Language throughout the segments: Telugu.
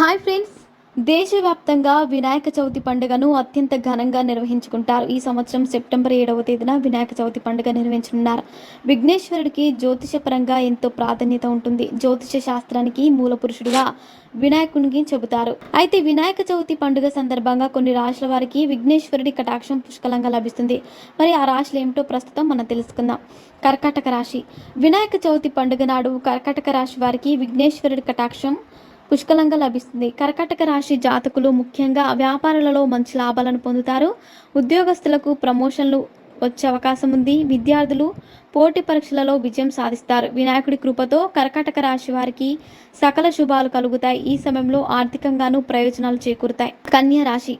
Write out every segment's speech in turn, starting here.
Hi friends. దేశవ్యాప్తంగా వినాయక చవితి పండుగను అత్యంత ఘనంగా నిర్వహించుకుంటారు. ఈ సంవత్సరం సెప్టెంబర్ ఏడవ తేదీన వినాయక చవితి పండుగ నిర్వహించనున్నారు. విఘ్నేశ్వరుడికి జ్యోతిషపరంగా ఎంతో ప్రాధాన్యత ఉంటుంది. జ్యోతిష శాస్త్రానికి మూల పురుషుడుగా వినాయకునికి చెబుతారు. అయితే వినాయక చవితి పండుగ సందర్భంగా కొన్ని రాశుల వారికి విఘ్నేశ్వరుడి కటాక్షం పుష్కలంగా లభిస్తుంది. మరి ఆ రాశులు ఏమిటో ప్రస్తుతం మనం తెలుసుకుందాం. కర్కాటక రాశి. వినాయక చవితి పండుగ నాడు కర్కాటక రాశి వారికి విఘ్నేశ్వరుడి కటాక్షం పుష్కలంగా లభిస్తుంది. కర్కాటక రాశి జాతకులు ముఖ్యంగా వ్యాపారాలలో మంచి లాభాలను పొందుతారు. ఉద్యోగస్తులకు ప్రమోషన్లు వచ్చే అవకాశం ఉంది. విద్యార్థులు పోటీ పరీక్షలలో విజయం సాధిస్తారు. వినాయకుడి కృపతో కర్కాటక రాశి వారికి సకల శుభాలు కలుగుతాయి. ఈ సమయంలో ఆర్థికంగానూ ప్రయోజనాలు చేకూరుతాయి. కన్య రాశి.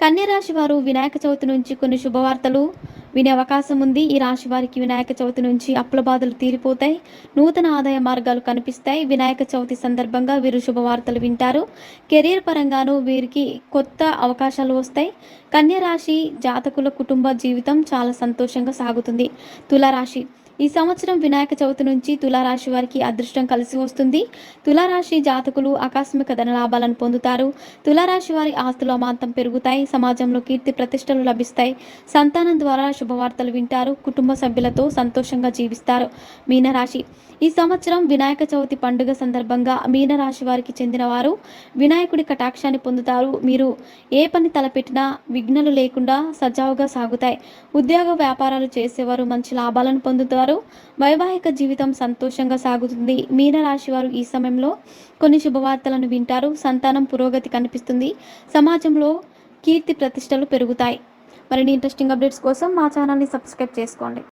కన్యా రాశి వారు వినాయక చవితి నుంచి కొన్ని శుభవార్తలు వినే అవకాశం ఉంది. ఈ రాశి వారికి వినాయక చవితి నుంచి అప్పుల బాధలు తీరిపోతాయి. నూతన ఆదాయ మార్గాలు కనిపిస్తాయి. వినాయక చవితి సందర్భంగా వీరు శుభవార్తలు వింటారు. కెరీర్ పరంగానూ వీరికి కొత్త అవకాశాలు వస్తాయి. కన్యరాశి జాతకుల కుటుంబ జీవితం చాలా సంతోషంగా సాగుతుంది. తులారాశి ఈ సంవత్సరం వినాయక చవితి నుంచి తులారాశి వారికి అదృష్టం కలిసి వస్తుంది. తులారాశి జాతకులు ఆకస్మిక ధన లాభాలను పొందుతారు. తులారాశి వారి ఆస్తులు అమాంతం పెరుగుతాయి. సమాజంలో కీర్తి ప్రతిష్టలు లభిస్తాయి. సంతానం ద్వారా శుభవార్తలు వింటారు. కుటుంబ సభ్యులతో సంతోషంగా జీవిస్తారు. మీనరాశి. ఈ సంవత్సరం వినాయక చవితి పండుగ సందర్భంగా మీనరాశి వారికి చెందిన వారు వినాయకుడి కటాక్షాన్ని పొందుతారు. మీరు ఏ పని తలపెట్టినా విఘ్నలు లేకుండా సజావుగా సాగుతాయి. ఉద్యోగ వ్యాపారాలు చేసేవారు మంచి లాభాలను పొందుతారు. వైవాహిక జీవితం సంతోషంగా సాగుతుంది. మీనరాశి వారు ఈ సమయంలో కొన్ని శుభవార్తలను వింటారు. సంతానం పురోగతి కనిపిస్తుంది. సమాజంలో కీర్తి ప్రతిష్టలు పెరుగుతాయి. మరిన్ని ఇంట్రెస్టింగ్ అప్డేట్స్ కోసం మా ఛానల్ని సబ్స్క్రైబ్ చేసుకోండి.